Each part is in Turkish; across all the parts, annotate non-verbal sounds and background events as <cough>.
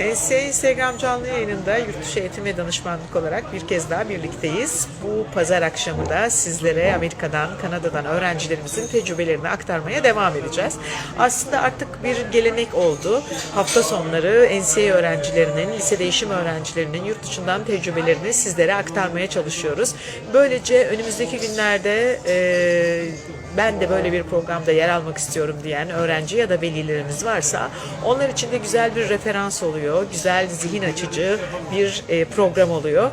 NSA Instagram canlı yayınında yurt dışı eğitim ve danışmanlık olarak bir kez daha birlikteyiz. Bu pazar akşamı da sizlere Amerika'dan, Kanada'dan öğrencilerimizin tecrübelerini aktarmaya devam edeceğiz. Aslında artık bir gelenek oldu. Hafta sonları NSA öğrencilerinin, lise değişim öğrencilerinin yurt dışından tecrübelerini sizlere aktarmaya çalışıyoruz. Böylece önümüzdeki günlerde e, ben de böyle bir programda yer almak istiyorum diyen öğrenci ya da velilerimiz varsa onlar için de güzel bir referans oluyor. Güzel zihin açıcı bir e, program oluyor.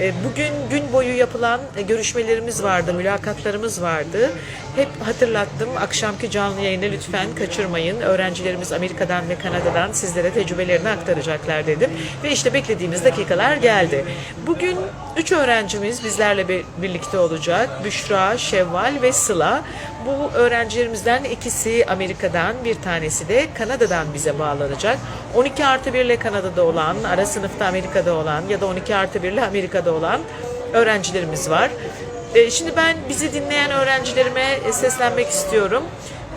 E, bugün gün boyu yapılan e, görüşmelerimiz vardı, mülakatlarımız vardı. Hep hatırlattım. Akşamki canlı yayını lütfen kaçırmayın. Öğrencilerimiz Amerika'dan ve Kanada'dan sizlere tecrübelerini aktaracaklar dedim. Ve işte beklediğimiz dakikalar geldi. Bugün üç öğrencimiz bizlerle bir- birlikte olacak. Büşra, Şevval ve Sıla. Bu öğrencilerimizden ikisi Amerika'dan, bir tanesi de Kanada'dan bize bağlanacak. 12 artı 1 ile Kanada'da olan, ara sınıfta Amerika'da olan ya da 12 artı 1 ile Amerika'da olan öğrencilerimiz var. E, Şimdi ben bizi dinleyen öğrencilerime seslenmek istiyorum.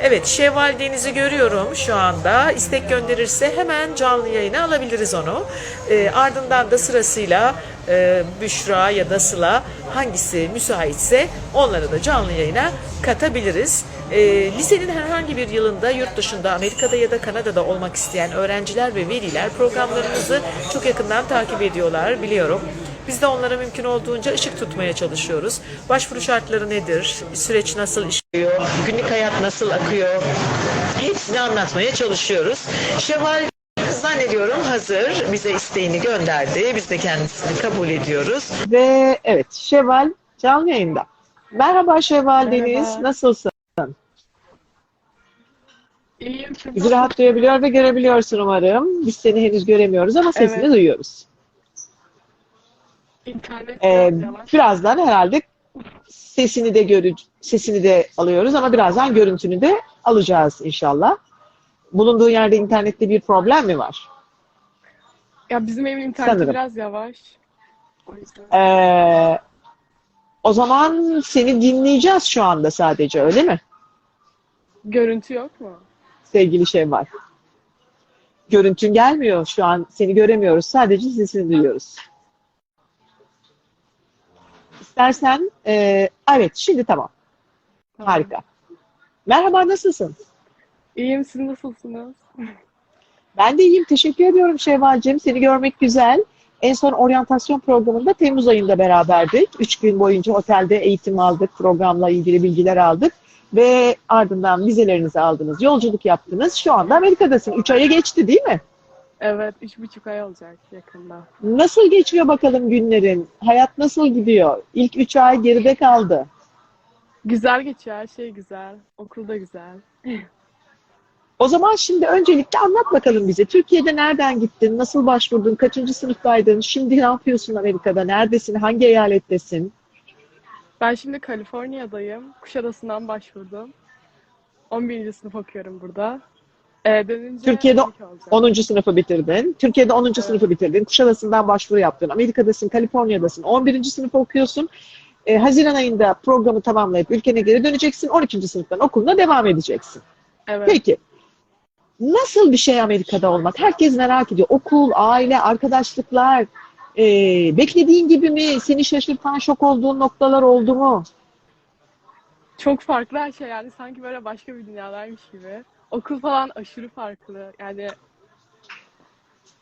Evet, Şevval Deniz'i görüyorum şu anda. İstek gönderirse hemen canlı yayına alabiliriz onu. E, ardından da sırasıyla e, Büşra ya da Sıla hangisi müsaitse onları da canlı yayına katabiliriz. E, lisenin herhangi bir yılında yurt dışında Amerika'da ya da Kanada'da olmak isteyen öğrenciler ve veliler programlarımızı çok yakından takip ediyorlar biliyorum. Biz de onlara mümkün olduğunca ışık tutmaya çalışıyoruz. Başvuru şartları nedir? Süreç nasıl işliyor? Günlük hayat nasıl akıyor? Hepsini anlatmaya çalışıyoruz. Şevval zannediyorum hazır. Bize isteğini gönderdi. Biz de kendisini kabul ediyoruz. Ve evet Şevval canlı yayında. Merhaba Şevval Merhaba. Deniz. Nasılsın? İyiyim. Bizi rahat duyabiliyor ve görebiliyorsun umarım. Biz seni henüz göremiyoruz ama sesini Evet. duyuyoruz. İnternet Ee, biraz birazdan herhalde sesini de görü sesini de alıyoruz ama birazdan görüntünü de alacağız inşallah. Bulunduğu yerde internette bir problem mi var? Ya bizim evin interneti Sanırım. biraz yavaş. O yüzden. Ee, o zaman seni dinleyeceğiz şu anda sadece öyle mi? Görüntü yok mu? Sevgili şey var. Görüntün gelmiyor şu an seni göremiyoruz sadece sesini duyuyoruz. İstersen e, evet şimdi tamam Tamam. harika. Merhaba nasılsın? İyiyim. Siz nasılsınız? Ben de iyiyim. Teşekkür ediyorum Şevval'cim. Seni görmek güzel. En son oryantasyon programında Temmuz ayında beraberdik. Üç gün boyunca otelde eğitim aldık. Programla ilgili bilgiler aldık. Ve ardından vizelerinizi aldınız. Yolculuk yaptınız. Şu anda Amerika'dasın. Üç aya geçti değil mi? Evet. Üç buçuk ay olacak yakında. Nasıl geçiyor bakalım günlerin? Hayat nasıl gidiyor? İlk üç ay geride kaldı. Güzel geçiyor. Her şey güzel. Okul da güzel. O zaman şimdi öncelikle anlat bakalım bize. Türkiye'de nereden gittin? Nasıl başvurdun? Kaçıncı sınıftaydın? Şimdi ne yapıyorsun Amerika'da? Neredesin? Hangi eyalettesin? Ben şimdi Kaliforniya'dayım. Kuşadası'ndan başvurdum. 11. sınıf okuyorum burada. Ee, dönünce Türkiye'de 12 olacak. 10. sınıfı bitirdin. Türkiye'de 10. sınıfı bitirdin. Kuşadası'ndan başvuru yaptın. Amerika'dasın, Kaliforniya'dasın. 11. sınıfı okuyorsun. Ee, Haziran ayında programı tamamlayıp ülkene geri döneceksin. 12. sınıftan okuluna devam edeceksin. Evet. Peki. Nasıl bir şey Amerika'da olmak? Herkes merak ediyor. Okul, aile, arkadaşlıklar. ee, beklediğin gibi mi? Seni şaşırtan, şok olduğun noktalar oldu mu? Çok farklı her şey yani sanki böyle başka bir dünyadaymış gibi. Okul falan aşırı farklı. Yani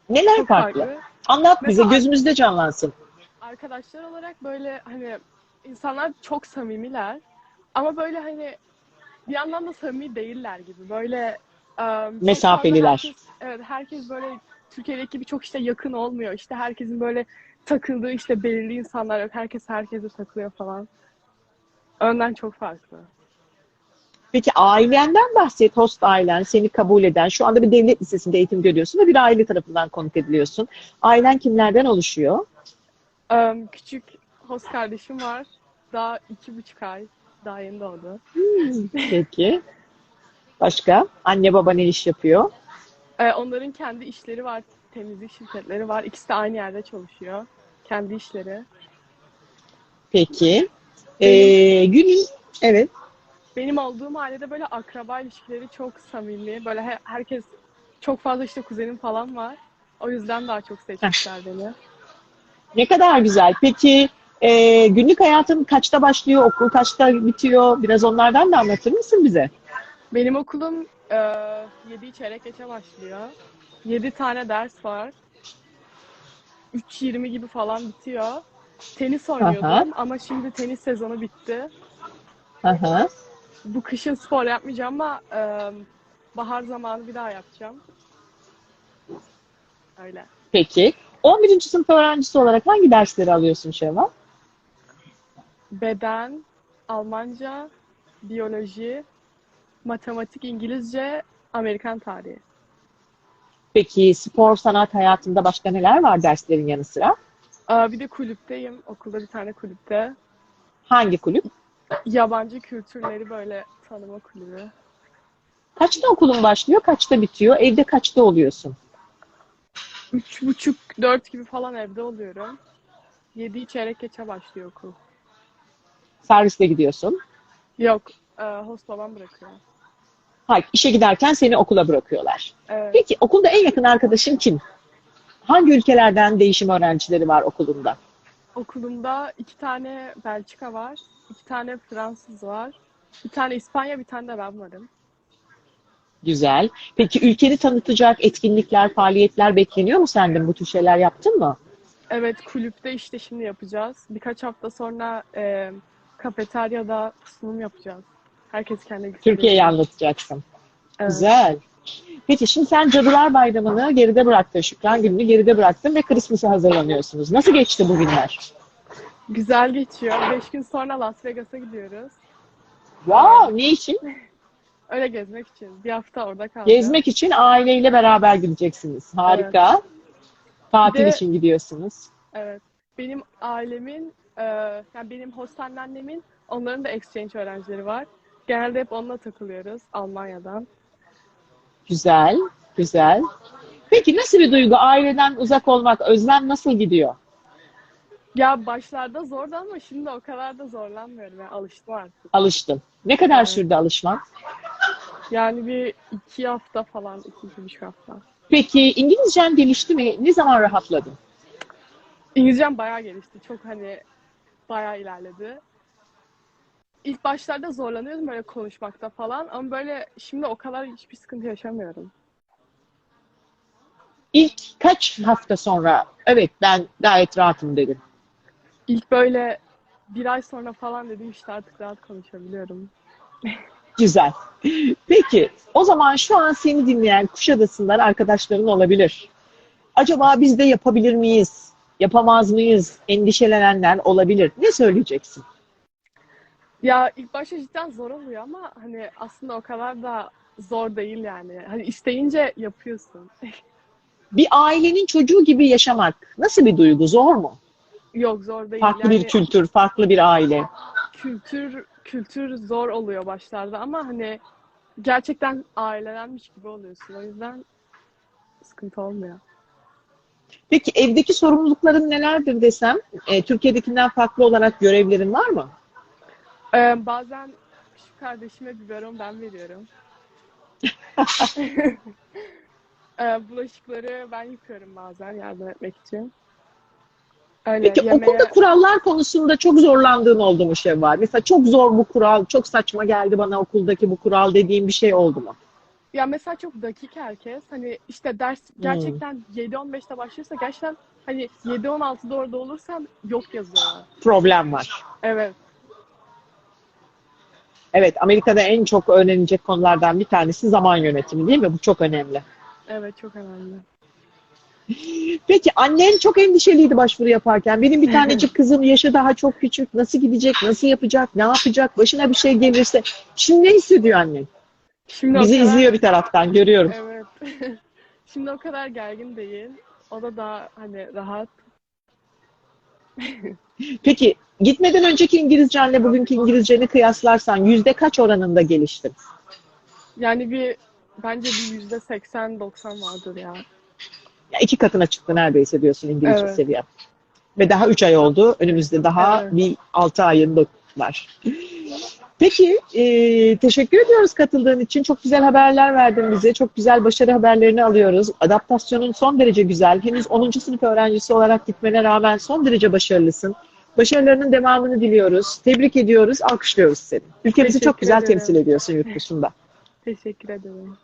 Neler farklı? farklı. Anlat bize, Mesela- gözümüzde canlansın. Arkadaşlar olarak böyle hani insanlar çok samimiler ama böyle hani bir yandan da samimi değiller gibi. Böyle um, Mesafeliler. Herkes, evet herkes böyle Türkiye'deki gibi çok işte yakın olmuyor. İşte herkesin böyle takıldığı işte belirli insanlar yok. Herkes herkese takılıyor falan. Önden çok farklı. Peki ailenden bahset, host ailen, seni kabul eden, şu anda bir devlet lisesinde eğitim görüyorsun ve bir aile tarafından konuk ediliyorsun. Ailen kimlerden oluşuyor? Um, küçük host kardeşim var. Daha iki buçuk ay. Daha yeni doğdu. Peki. Başka? Anne baba ne iş yapıyor? Ee, onların kendi işleri var, temizlik şirketleri var. İkisi de aynı yerde çalışıyor. Kendi işleri. Peki. Ee, günün, evet. Benim olduğum ailede böyle akraba ilişkileri çok samimi. Böyle he- herkes çok fazla işte kuzenim falan var. O yüzden daha çok seçmişler beni. Ne kadar güzel. Peki e, günlük hayatın kaçta başlıyor, okul kaçta bitiyor? Biraz onlardan da anlatır mısın bize? Benim okulum e, 7 çeyrek geçe başlıyor. 7 tane ders var. 3.20 gibi falan bitiyor. Tenis oynuyordum Aha. ama şimdi tenis sezonu bitti. Aha. Bu kışın spor yapmayacağım ama e, bahar zamanı bir daha yapacağım. Öyle. Peki. 11. sınıf öğrencisi olarak hangi dersleri alıyorsun Şevval? Beden, Almanca, biyoloji, matematik, İngilizce, Amerikan tarihi. Peki spor sanat hayatında başka neler var derslerin yanı sıra? Aa, bir de kulüpteyim. Okulda bir tane kulüpte. Hangi kulüp? Yabancı kültürleri böyle tanıma kulübü. Kaçta okulun başlıyor, kaçta bitiyor? Evde kaçta oluyorsun? Üç buçuk, dört gibi falan evde oluyorum. Yedi çeyrek geçe başlıyor okul. Servisle gidiyorsun. Yok, e, host babam bırakıyor. Hayır, işe giderken seni okula bırakıyorlar. Evet. Peki okulda en yakın arkadaşın kim? Hangi ülkelerden değişim öğrencileri var okulunda? Okulumda iki tane Belçika var, iki tane Fransız var, bir tane İspanya, bir tane de ben varım. Güzel. Peki ülkeni tanıtacak etkinlikler, faaliyetler bekleniyor mu senden? Bu tür şeyler yaptın mı? Evet, kulüpte işte şimdi yapacağız. Birkaç hafta sonra e, kafeteryada sunum yapacağız. Herkes kendi. Türkiye'yi anlatacaksın. Evet. Güzel. Peki şimdi sen Cadılar Bayramı'nı geride bıraktın, Şükran Günü'nü geride bıraktın ve Christmas'a hazırlanıyorsunuz. Nasıl geçti bu günler? Güzel geçiyor. Beş gün sonra Las Vegas'a gidiyoruz. Wow, ne için? <laughs> Öyle gezmek için. Bir hafta orada kalacağız. Gezmek için aileyle beraber gideceksiniz. Harika. Tatil Bir de- için gidiyorsunuz. Evet. Benim ailemin, e, yani benim host anneannemin, onların da exchange öğrencileri var. Genelde hep onunla takılıyoruz Almanya'dan. Güzel, güzel. Peki nasıl bir duygu? Aileden uzak olmak, özlem nasıl gidiyor? Ya başlarda zordu ama şimdi o kadar da zorlanmıyorum. Yani alıştım artık. Alıştın. Ne kadar Evet. sürdü alışman? Yani bir iki hafta falan, iki, iki buçuk hafta. Peki İngilizcen gelişti mi? Ne zaman rahatladın? İngilizcem bayağı gelişti. Çok hani bayağı ilerledi. İlk başlarda zorlanıyordum böyle konuşmakta falan ama böyle şimdi o kadar hiçbir sıkıntı yaşamıyorum. İlk kaç hafta sonra evet ben gayet rahatım dedin. İlk böyle bir ay sonra falan dedim işte artık rahat konuşabiliyorum. <laughs> Güzel. Peki o zaman şu an seni dinleyen Kuşadası'ndan arkadaşların olabilir. Acaba biz de yapabilir miyiz? Yapamaz mıyız? Endişelenenler olabilir. Ne söyleyeceksin? Ya ilk başta cidden zor oluyor ama hani aslında o kadar da zor değil yani. Hani isteyince yapıyorsun. <laughs> Bir ailenin çocuğu gibi yaşamak nasıl bir duygu? Zor mu? Yok zor değil. Farklı yani bir kültür, farklı bir aile. kültür kültür zor oluyor başlarda ama hani gerçekten ailelenmiş gibi oluyorsun. O yüzden sıkıntı olmuyor. Peki evdeki sorumlulukların nelerdir desem? e, Türkiye'dekinden farklı olarak görevlerin var mı? Ee, bazen küçük kardeşime biberon ben veriyorum. <laughs> <laughs> ee, bulaşıkları ben yıkıyorum bazen yardım etmek için. Öyle Peki yemeğe- okulda kurallar konusunda çok zorlandığın oldu mu Şevval? Mesela çok zor bu kural, çok saçma geldi bana okuldaki bu kural dediğim bir şey oldu mu? Ya mesela çok dakik herkes. Hani işte ders gerçekten 7-15'te başlıyorsa gerçekten hani 7-16'da orada olursan yok yazıyorlar. Problem var. Evet. Evet, Amerika'da en çok öğrenilecek konulardan bir tanesi zaman yönetimi değil mi? Bu çok önemli. Evet çok önemli. Peki annen çok endişeliydi başvuru yaparken. Benim bir tanecik kızım yaşı daha çok küçük. Nasıl gidecek, nasıl yapacak, ne yapacak, başına bir şey gelirse. Şimdi ne hissediyor annen? Şimdi Bizi kadar- izliyor bir taraftan, görüyorum. Evet. <laughs> Şimdi o kadar gergin değil. O da daha hani rahat. <laughs> Peki gitmeden önceki İngilizcenle bugünkü İngilizceni kıyaslarsan yüzde kaç oranında geliştin? Yani bir bence bir yüzde 80-90 vardır ya. Ya iki katına çıktı neredeyse diyorsun İngilizce Evet. seviye. Ve daha üç ay oldu. Önümüzde daha Evet. bir altı ayın var. Peki, e, teşekkür ediyoruz katıldığın için. Çok güzel haberler verdin bize. Çok güzel başarı haberlerini alıyoruz. Adaptasyonun son derece güzel. Henüz 10. sınıf öğrencisi olarak gitmene rağmen son derece başarılısın. Başarılarının devamını diliyoruz. Tebrik ediyoruz, alkışlıyoruz seni. Ülkemizi çok Teşekkür güzel ederim. temsil ediyorsun yurt dışında. Teşekkür ederim.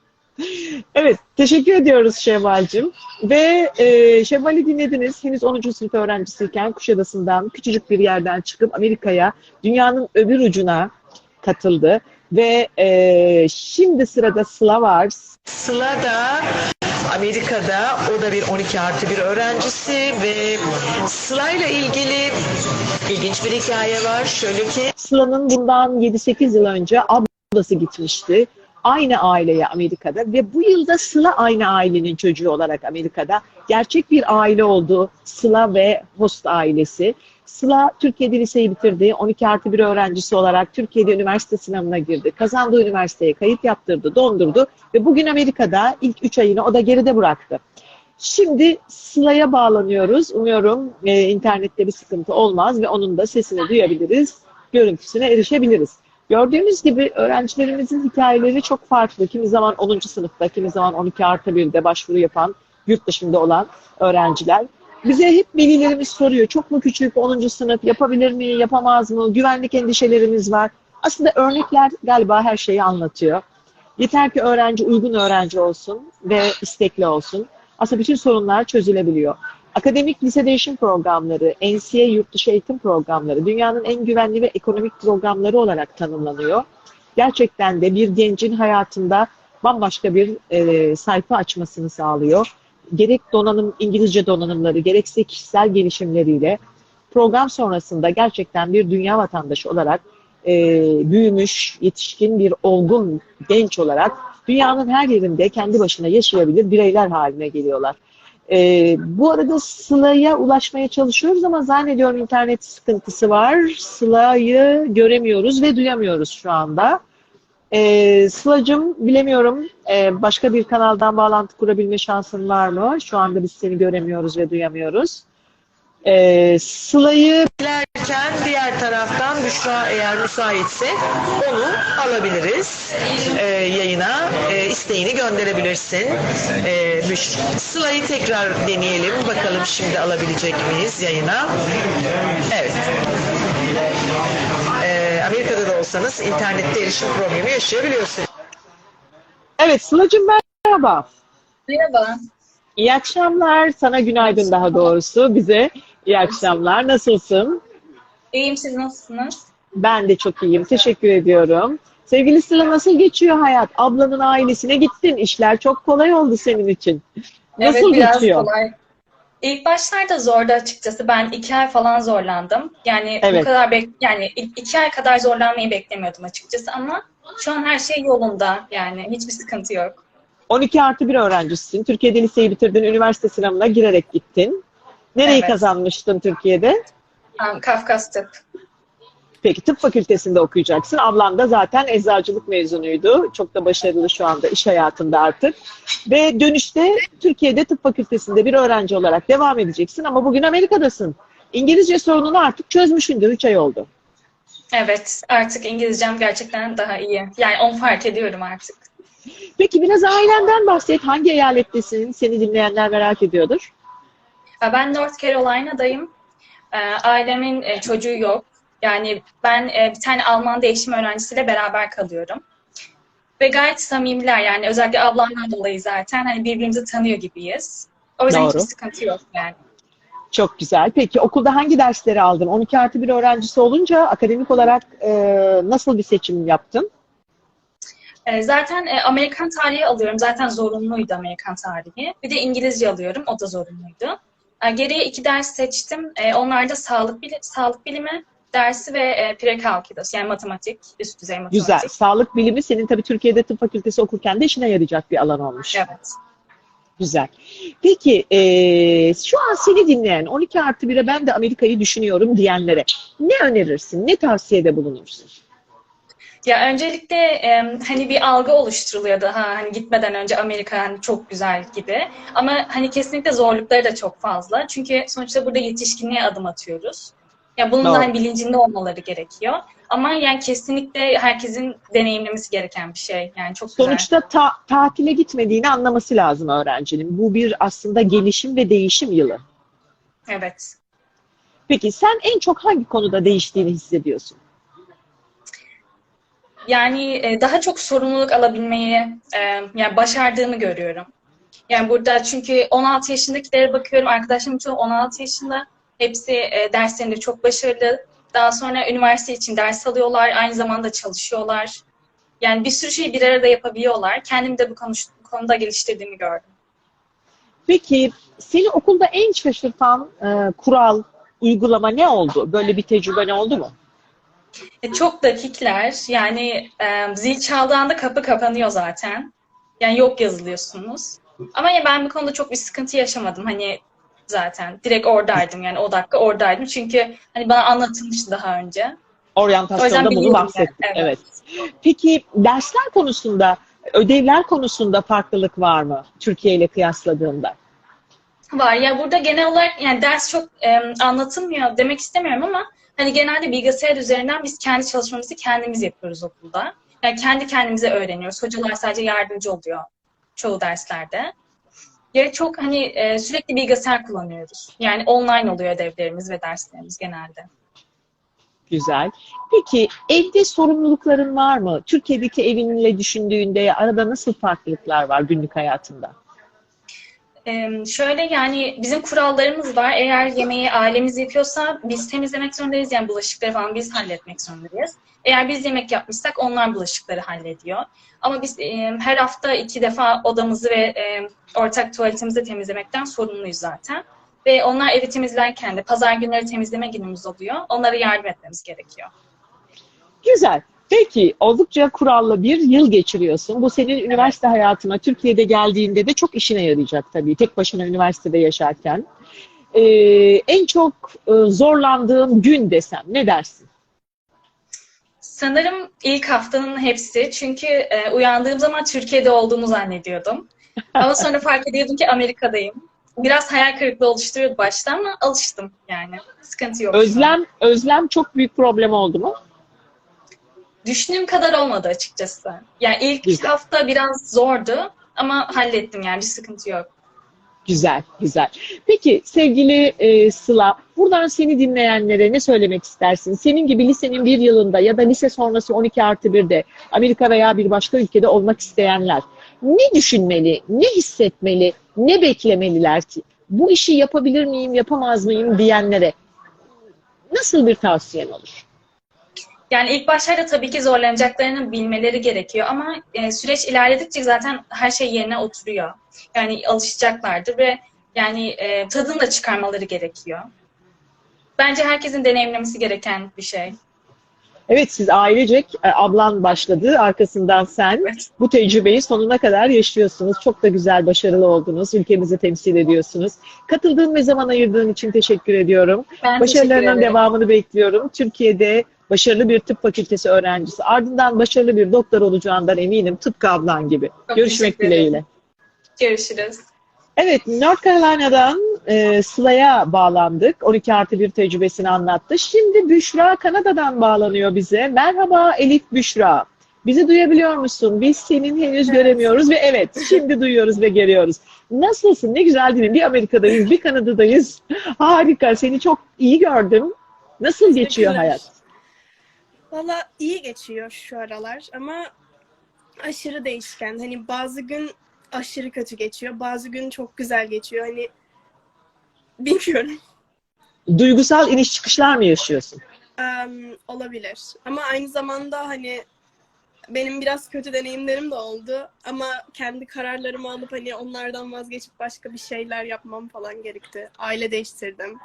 Evet, teşekkür ediyoruz Şevval'cim. Ve e, Şevval'i dinlediniz. Henüz 10. sınıf öğrencisiyken Kuşadası'ndan küçücük bir yerden çıkıp Amerika'ya, dünyanın öbür ucuna katıldı. Ve e, şimdi sırada Sıla var. Sıla da Amerika'da o da bir 12 artı bir öğrencisi ve Sıla ile ilgili ilginç bir hikaye var. Şöyle ki Sıla'nın bundan 7-8 yıl önce ablası gitmişti. Aynı aileye Amerika'da ve bu yılda Sıla aynı ailenin çocuğu olarak Amerika'da. Gerçek bir aile oldu Sıla ve host ailesi. Sıla Türkiye'de liseyi bitirdi. 12 artı bir öğrencisi olarak Türkiye'de üniversite sınavına girdi. Kazandığı üniversiteye kayıt yaptırdı, dondurdu ve bugün Amerika'da ilk 3 ayını o da geride bıraktı. Şimdi Sıla'ya bağlanıyoruz. Umuyorum e, internette bir sıkıntı olmaz ve onun da sesini duyabiliriz, görüntüsüne erişebiliriz. Gördüğümüz gibi öğrencilerimizin hikayeleri çok farklı. Kimi zaman 10. sınıfta, kimi zaman 12 artı 1'de başvuru yapan, yurt dışında olan öğrenciler. Bize hep velilerimiz soruyor. Çok mu küçük 10. sınıf yapabilir mi, yapamaz mı? Güvenlik endişelerimiz var. Aslında örnekler galiba her şeyi anlatıyor. Yeter ki öğrenci uygun öğrenci olsun ve istekli olsun. Aslında bütün sorunlar çözülebiliyor. Akademik lise değişim programları, NCA yurt dışı eğitim programları dünyanın en güvenli ve ekonomik programları olarak tanımlanıyor. Gerçekten de bir gencin hayatında bambaşka bir e, sayfa açmasını sağlıyor. Gerek donanım, İngilizce donanımları, gerekse kişisel gelişimleriyle program sonrasında gerçekten bir dünya vatandaşı olarak e, büyümüş, yetişkin bir olgun genç olarak dünyanın her yerinde kendi başına yaşayabilir bireyler haline geliyorlar. E, bu arada Sıla'ya ulaşmaya çalışıyoruz ama zannediyorum internet sıkıntısı var. Sıla'yı göremiyoruz ve duyamıyoruz şu anda. E, Sıla'cığım bilemiyorum e, başka bir kanaldan bağlantı kurabilme şansın var mı? Şu anda biz seni göremiyoruz ve duyamıyoruz. E, Sıla'yı Dilerken diğer taraftan Büşra eğer müsaitse onu alabiliriz e, yayına. E, isteğini gönderebilirsin. E, Büş- Sıla'yı tekrar deneyelim. Bakalım şimdi alabilecek miyiz yayına. Evet. E, Amerika'da da olsanız internette erişim problemi yaşayabiliyorsunuz. Evet Sıla'cığım merhaba. Merhaba. İyi akşamlar. Sana günaydın daha doğrusu bize. İyi akşamlar. Nasılsın? İyiyim siz nasılsınız? Ben de çok iyiyim. Teşekkür ediyorum. Sevgili Sıla nasıl geçiyor hayat? Ablanın ailesine gittin. İşler çok kolay oldu senin için. Nasıl evet biraz geçiyor? kolay. İlk başlarda zordu açıkçası. Ben iki ay falan zorlandım. Yani Evet. bu kadar bek yani iki ay kadar zorlanmayı beklemiyordum açıkçası ama şu an her şey yolunda. Yani hiçbir sıkıntı yok. 12 artı bir öğrencisin. Türkiye'de liseyi bitirdin. Üniversite sınavına girerek gittin. Nereyi Evet. kazanmıştın Türkiye'de? Kafkas Tıp. Peki tıp fakültesinde okuyacaksın. Ablan da zaten eczacılık mezunuydu. Çok da başarılı şu anda iş hayatında artık. Ve dönüşte Türkiye'de tıp fakültesinde bir öğrenci olarak devam edeceksin ama bugün Amerika'dasın. İngilizce sorununu artık çözmüşsündür. 3 ay oldu. Evet artık İngilizcem gerçekten daha iyi. Yani onu fark ediyorum artık. Peki biraz ailenden bahset. Hangi eyalettesin? Seni dinleyenler merak ediyordur. Ben North Carolina'dayım. Ee, Ailemin e, çocuğu yok. Yani ben e, bir tane Alman değişim öğrencisiyle beraber kalıyorum. Ve gayet samimiler yani özellikle ablamdan dolayı zaten hani birbirimizi tanıyor gibiyiz. O yüzden Doğru. hiçbir sıkıntı yok yani. Çok güzel. Peki okulda hangi dersleri aldın? 12 artı bir öğrencisi olunca akademik olarak e, nasıl bir seçim yaptın? Ee, zaten e, Amerikan tarihi alıyorum. Zaten zorunluydu Amerikan tarihi. Bir de İngilizce alıyorum. O da zorunluydu. Ee, geriye iki ders seçtim. Ee, onlar da sağlık, bili- sağlık bilimi dersi ve e, prekalkülüs yani matematik, üst düzey matematik. Güzel. Sağlık bilimi senin tabii Türkiye'de tıp fakültesi okurken de işine yarayacak bir alan olmuş. Evet. Güzel. Peki e, şu an seni dinleyen 12 artı 1'e ben de Amerika'yı düşünüyorum diyenlere ne önerirsin? Ne tavsiyede bulunursun? Ya öncelikle e, hani bir algı oluşturuluyor daha hani gitmeden önce Amerika hani çok güzel gibi. Ama hani kesinlikle zorlukları da çok fazla. Çünkü sonuçta burada yetişkinliğe adım atıyoruz. Ya bunun Doğru. da hani bilincinde olmaları gerekiyor. Ama yani kesinlikle herkesin deneyimlemesi gereken bir şey. Yani çok güzel. Sonuçta ta- tatile gitmediğini anlaması lazım öğrencinin. Bu bir aslında gelişim ve değişim yılı. Evet. Peki sen en çok hangi konuda değiştiğini hissediyorsun? Yani e, daha çok sorumluluk alabilmeyi e, yani başardığımı görüyorum. Yani burada çünkü 16 yaşındakilere bakıyorum. Arkadaşlarım çoğu 16 yaşında. Hepsi e, derslerinde çok başarılı. Daha sonra üniversite için ders alıyorlar. Aynı zamanda çalışıyorlar. Yani bir sürü şeyi bir arada yapabiliyorlar. Kendimi de bu bu konuda geliştirdiğimi gördüm. Peki seni okulda en şaşırtan e, kural, uygulama ne oldu? Böyle bir tecrübe ne oldu mu? E, çok dakikler. Yani e, zil çaldığı anda kapı kapanıyor zaten. Yani yok yazılıyorsunuz. Ama ya ben bu konuda çok bir sıkıntı yaşamadım. Hani zaten direkt oradaydım yani o dakika oradaydım. Çünkü hani bana anlatılmıştı daha önce. Oryantasyonda bunu bahsettin. yani, Evet. evet. Peki dersler konusunda, ödevler konusunda farklılık var mı Türkiye ile kıyasladığında? Var ya burada genel olarak yani ders çok e, anlatılmıyor demek istemiyorum ama hani genelde bilgisayar üzerinden biz kendi çalışmamızı kendimiz yapıyoruz okulda. Yani kendi kendimize öğreniyoruz. Hocalar sadece yardımcı oluyor çoğu derslerde. Ya çok hani e, sürekli bilgisayar kullanıyoruz. Yani online oluyor ödevlerimiz ve derslerimiz genelde. Güzel. Peki evde sorumlulukların var mı? Türkiye'deki evinle düşündüğünde arada nasıl farklılıklar var günlük hayatında? Şöyle yani bizim kurallarımız var. Eğer yemeği ailemiz yapıyorsa biz temizlemek zorundayız. Yani bulaşıkları falan biz halletmek zorundayız. Eğer biz yemek yapmışsak onlar bulaşıkları hallediyor. Ama biz her hafta iki defa odamızı ve ortak tuvaletimizi temizlemekten sorumluyuz zaten. Ve onlar evi temizlerken de pazar günleri temizleme günümüz oluyor. Onlara yardım etmemiz gerekiyor. Güzel. Peki oldukça kurallı bir yıl geçiriyorsun. Bu senin üniversite hayatına Türkiye'de geldiğinde de çok işine yarayacak tabii. Tek başına üniversitede yaşarken. Ee, en çok e, zorlandığın gün desem ne dersin? Sanırım ilk haftanın hepsi. Çünkü e, uyandığım zaman Türkiye'de olduğumu zannediyordum. <laughs> Ama sonra fark ediyordum ki Amerika'dayım. Biraz hayal kırıklığı oluşturuyordu başta ama alıştım yani. Sıkıntı yok. Özlem, özlem çok büyük problem oldu mu? Düşündüğüm kadar olmadı açıkçası. Yani ilk Güzel. hafta biraz zordu ama hallettim yani bir sıkıntı yok. Güzel, güzel. Peki sevgili e, Sıla, buradan seni dinleyenlere ne söylemek istersin? Senin gibi lisenin bir yılında ya da lise sonrası 12 artı 1'de Amerika veya bir başka ülkede olmak isteyenler ne düşünmeli, ne hissetmeli, ne beklemeliler ki? Bu işi yapabilir miyim, yapamaz mıyım diyenlere nasıl bir tavsiyen olur? Yani ilk başlarda tabii ki zorlanacaklarını bilmeleri gerekiyor ama e, süreç ilerledikçe zaten her şey yerine oturuyor. Yani alışacaklardır ve yani e, tadını da çıkarmaları gerekiyor. Bence herkesin deneyimlemesi gereken bir şey. Evet siz ailecek e, ablan başladı, arkasından sen. Evet. Bu tecrübeyi sonuna kadar yaşıyorsunuz. Çok da güzel, başarılı oldunuz. Ülkemizi temsil ediyorsunuz. Katıldığın ve zaman ayırdığın için teşekkür ediyorum. Ben teşekkür Başarılarının ederim. devamını bekliyorum. Türkiye'de başarılı bir tıp fakültesi öğrencisi, ardından başarılı bir doktor olacağından eminim. Tıpkı ablan gibi. Çok Görüşmek teşekkür dileğiyle. Görüşürüz. Evet, North Carolina'dan e, Sıla'ya bağlandık. 12 artı bir tecrübesini anlattı. Şimdi Büşra Kanada'dan bağlanıyor bize. Merhaba Elif Büşra. Bizi duyabiliyor musun? Biz senin henüz göremiyoruz ve evet şimdi duyuyoruz ve görüyoruz. Nasılsın? Ne güzel değil mi? Bir Amerika'dayız, bir Kanada'dayız. <laughs> Harika. Seni çok iyi gördüm. Nasıl geçiyor hayat? Valla iyi geçiyor şu aralar ama aşırı değişken. Hani bazı gün aşırı kötü geçiyor, bazı gün çok güzel geçiyor. Hani bilmiyorum. Duygusal iniş çıkışlar mı yaşıyorsun? Em, olabilir. Ama aynı zamanda hani benim biraz kötü deneyimlerim de oldu. Ama kendi kararlarımı alıp hani onlardan vazgeçip başka bir şeyler yapmam falan gerekti. Aile değiştirdim.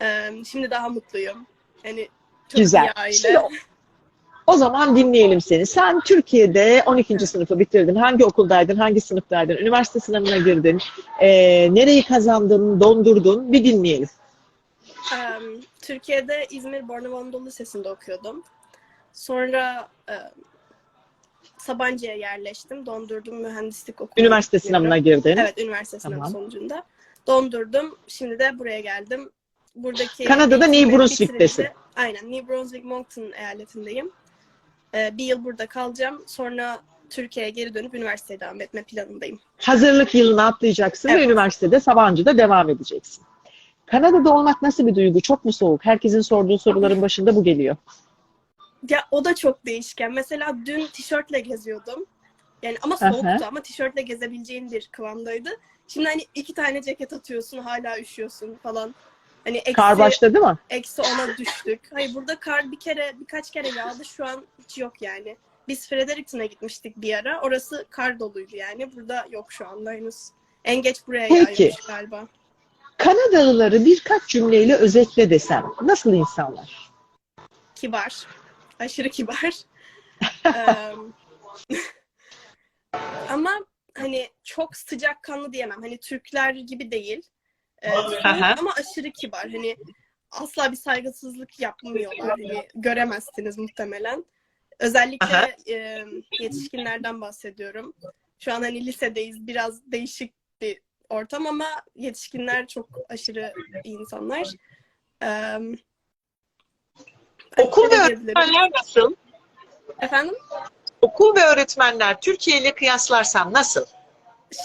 Em, şimdi daha mutluyum. Yani çok Güzel. iyi aile. Şimdi o- zaman dinleyelim seni. Sen Türkiye'de 12. sınıfı bitirdin. Hangi okuldaydın, hangi sınıftaydın? Üniversite sınavına girdin. Ee, nereyi kazandın, dondurdun? Bir dinleyelim. Em, Türkiye'de İzmir Bornova Anadolu Lisesi'nde okuyordum. Sonra e, Sabancı'ya yerleştim. Dondurdum mühendislik okuluna. Üniversite sınavına girdin. Evet, üniversite sınavı Tamam. sonucunda. Dondurdum. Şimdi de buraya geldim. buradaki Kanada'da New Brunswick'tesin. Aynen. New Brunswick Moncton eyaletindeyim. Ee, bir yıl burada kalacağım. Sonra Türkiye'ye geri dönüp üniversiteye devam etme planındayım. Hazırlık yılına atlayacaksın ve Evet. üniversitede Sabancı'da devam edeceksin. Kanada'da olmak nasıl bir duygu? Çok mu soğuk? Herkesin sorduğu soruların başında bu geliyor. Ya o da çok değişken. Mesela dün tişörtle geziyordum. Yani ama Aha. soğuktu ama tişörtle gezebileceğin bir kıvamdaydı. Şimdi hani iki tane ceket atıyorsun hala üşüyorsun falan. Hani eksi, Kar başladı mı? eksi ona düştük. Hayır burada kar bir kere birkaç kere yağdı şu an hiç yok yani. Biz Fredericton'a gitmiştik bir ara. Orası kar doluydu yani. Burada yok şu anda henüz. En geç buraya Peki. yağıyormuş galiba. Kanadalıları birkaç cümleyle özetle desem. Nasıl insanlar? kibar. Aşırı kibar. <laughs> Ama hani çok sıcakkanlı diyemem. Hani Türkler gibi değil. Aha. ama aşırı kibar. Hani asla bir saygısızlık yapmıyorlar. Hani göremezsiniz muhtemelen. Özellikle Aha. e, yetişkinlerden bahsediyorum. Şu an hani lisedeyiz. Biraz değişik bir ortam ama yetişkinler çok aşırı iyi insanlar. Em, Okul ve öğretmenler nasıl? Efendim? Okul ve öğretmenler Türkiye ile kıyaslarsam nasıl?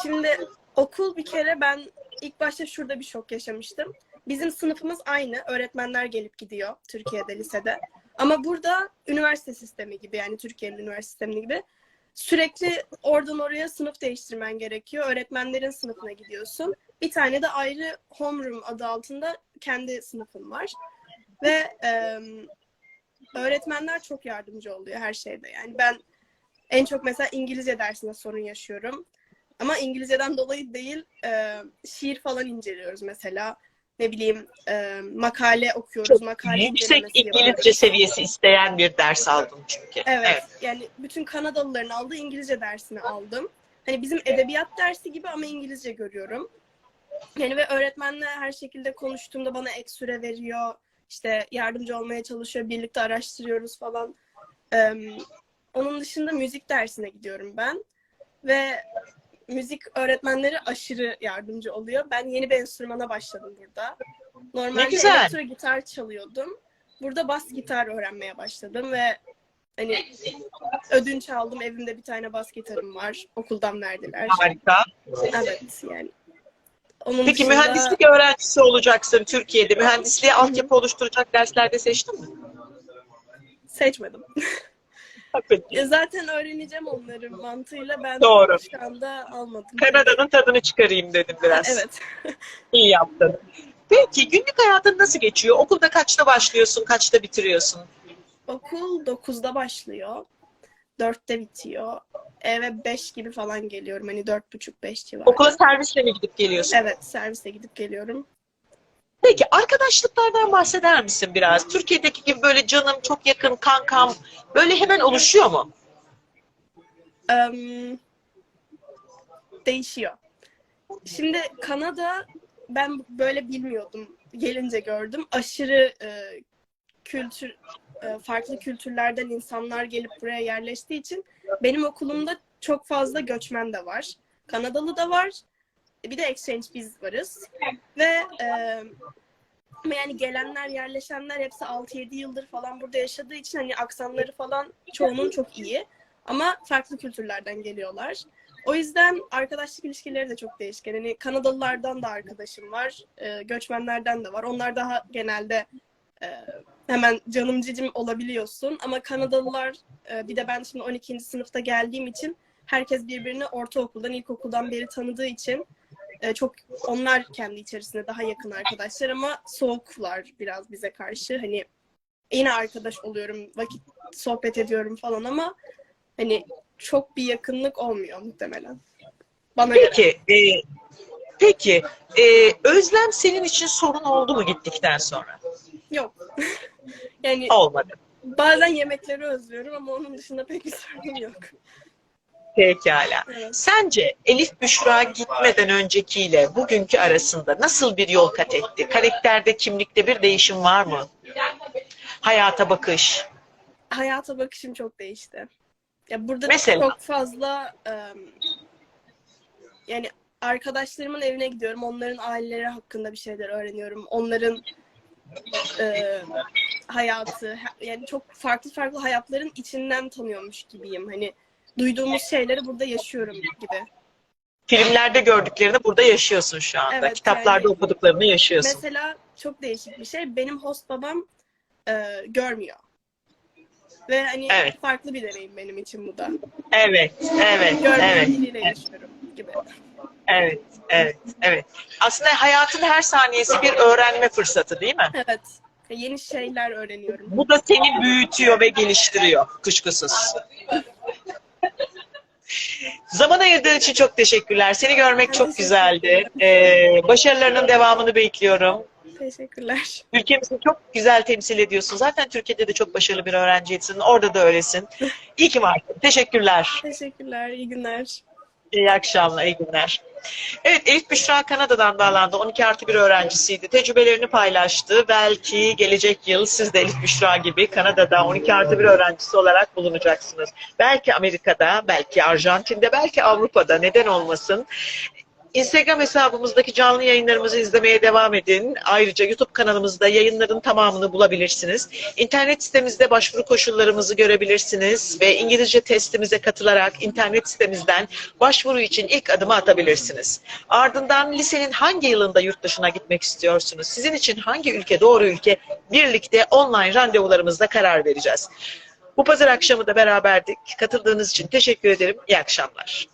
Şimdi okul bir kere ben ilk başta şurada bir şok yaşamıştım. Bizim sınıfımız aynı. Öğretmenler gelip gidiyor Türkiye'de lisede. Ama burada üniversite sistemi gibi yani Türkiye'nin üniversite sistemi gibi sürekli oradan oraya sınıf değiştirmen gerekiyor. Öğretmenlerin sınıfına gidiyorsun. Bir tane de ayrı homeroom adı altında kendi sınıfın var. Ve em, öğretmenler çok yardımcı oluyor her şeyde. Yani ben en çok mesela İngilizce dersinde sorun yaşıyorum. Ama İngilizceden dolayı değil, e, şiir falan inceliyoruz mesela. Ne bileyim, e, makale okuyoruz, makale Yüksek İngilizce yapıyoruz. seviyesi isteyen bir ders aldım çünkü. Evet, yani bütün Kanadalıların aldığı İngilizce dersini aldım. Hani bizim edebiyat dersi gibi ama İngilizce görüyorum. Yani ve öğretmenle her şekilde konuştuğumda bana ek süre veriyor. İşte yardımcı olmaya çalışıyor, birlikte araştırıyoruz falan. Ee, onun dışında müzik dersine gidiyorum ben. Ve müzik öğretmenleri aşırı yardımcı oluyor. Ben yeni bir enstrümana başladım burada. Normalde Ne güzel. elektro gitar çalıyordum. Burada bas gitar öğrenmeye başladım ve hani ödünç aldım. Evimde bir tane bas gitarım var. Okuldan verdiler. Harika. Evet yani. Onun Peki dışında mühendislik öğrencisi olacaksın Türkiye'de. Mühendisliğe altyapı oluşturacak derslerde seçtin mi? seçmedim. <laughs> Zaten öğreneceğim onları mantığıyla ben Doğru. şu anda almadım. Kanada'nın tadını çıkarayım dedim biraz. Evet. <laughs> İyi yaptın. Peki günlük hayatın nasıl geçiyor? Okulda kaçta başlıyorsun, kaçta bitiriyorsun? Okul 9'da başlıyor. 4'te bitiyor. Eve 5 gibi falan geliyorum. Hani 4.30-5 civarı. Okula servisle mi gidip geliyorsun? Evet, servise gidip geliyorum. Peki arkadaşlıklardan bahseder misin biraz? Türkiye'deki gibi böyle canım çok yakın kankam böyle hemen oluşuyor mu? Em, değişiyor. Şimdi Kanada ben böyle bilmiyordum. Gelince gördüm. Aşırı e, kültür e, farklı kültürlerden insanlar gelip buraya yerleştiği için benim okulumda çok fazla göçmen de var. Kanadalı da var. Bir de exchange biz varız. Ve e, ama yani gelenler, yerleşenler hepsi 6-7 yıldır falan burada yaşadığı için hani aksanları falan çoğunun çok iyi. Ama farklı kültürlerden geliyorlar. O yüzden arkadaşlık ilişkileri de çok değişken. Hani Kanadalılardan da arkadaşım var, e, göçmenlerden de var. Onlar daha genelde e, hemen canım cicim olabiliyorsun. Ama Kanadalılar, e, bir de ben şimdi 12. sınıfta geldiğim için herkes birbirini ortaokuldan, ilkokuldan beri tanıdığı için e, çok onlar kendi içerisinde daha yakın arkadaşlar ama soğuklar biraz bize karşı. Hani yine arkadaş oluyorum, vakit sohbet ediyorum falan ama hani çok bir yakınlık olmuyor muhtemelen. Bana göre. Peki, e, peki e, özlem senin için sorun oldu mu gittikten sonra? Yok. <laughs> yani Olmadı. bazen yemekleri özlüyorum ama onun dışında pek bir sorun yok. Pekala. Evet. Sence Elif Büşra gitmeden öncekiyle bugünkü arasında nasıl bir yol kat etti? Karakterde, kimlikte bir değişim var mı? Hayata bakış. Hayata bakışım çok değişti. Ya burada Mesela? çok fazla yani arkadaşlarımın evine gidiyorum. Onların aileleri hakkında bir şeyler öğreniyorum. Onların e, hayatı ha- yani çok farklı farklı hayatların içinden tanıyormuş gibiyim. Hani duyduğumuz şeyleri burada yaşıyorum gibi. Filmlerde gördüklerini burada yaşıyorsun şu anda. Evet, Kitaplarda yani- okuduklarını yaşıyorsun. Mesela çok değişik bir şey. Benim host babam e, görmüyor. Ve hani Evet. farklı bir deneyim benim için bu da. Evet, evet, Görmeyen evet, biriyle yaşıyorum gibi. evet, evet, evet. Aslında hayatın her saniyesi bir öğrenme fırsatı değil mi? Evet. Yeni şeyler öğreniyorum. Bu da seni büyütüyor ve geliştiriyor kuşkusuz. <laughs> Zaman ayırdığın için çok teşekkürler. Seni görmek çok güzeldi. Ee, başarılarının devamını bekliyorum. Teşekkürler. Ülkemizi çok güzel temsil ediyorsun. Zaten Türkiye'de de çok başarılı bir öğrencisin. Orada da öylesin. İyi ki varsın. Teşekkürler. Teşekkürler. İyi günler. İyi akşamlar, iyi günler. Evet, Elif Büşra Kanada'dan bağlandı. 12 artı bir öğrencisiydi. Tecrübelerini paylaştı. Belki gelecek yıl siz de Elif Büşra gibi Kanada'da 12 artı bir öğrencisi olarak bulunacaksınız. Belki Amerika'da, belki Arjantin'de, belki Avrupa'da neden olmasın. Instagram hesabımızdaki canlı yayınlarımızı izlemeye devam edin. Ayrıca YouTube kanalımızda yayınların tamamını bulabilirsiniz. İnternet sitemizde başvuru koşullarımızı görebilirsiniz ve İngilizce testimize katılarak internet sitemizden başvuru için ilk adımı atabilirsiniz. Ardından lisenin hangi yılında yurt dışına gitmek istiyorsunuz? Sizin için hangi ülke doğru ülke? Birlikte online randevularımızda karar vereceğiz. Bu pazar akşamı da beraberdik. Katıldığınız için teşekkür ederim. İyi akşamlar.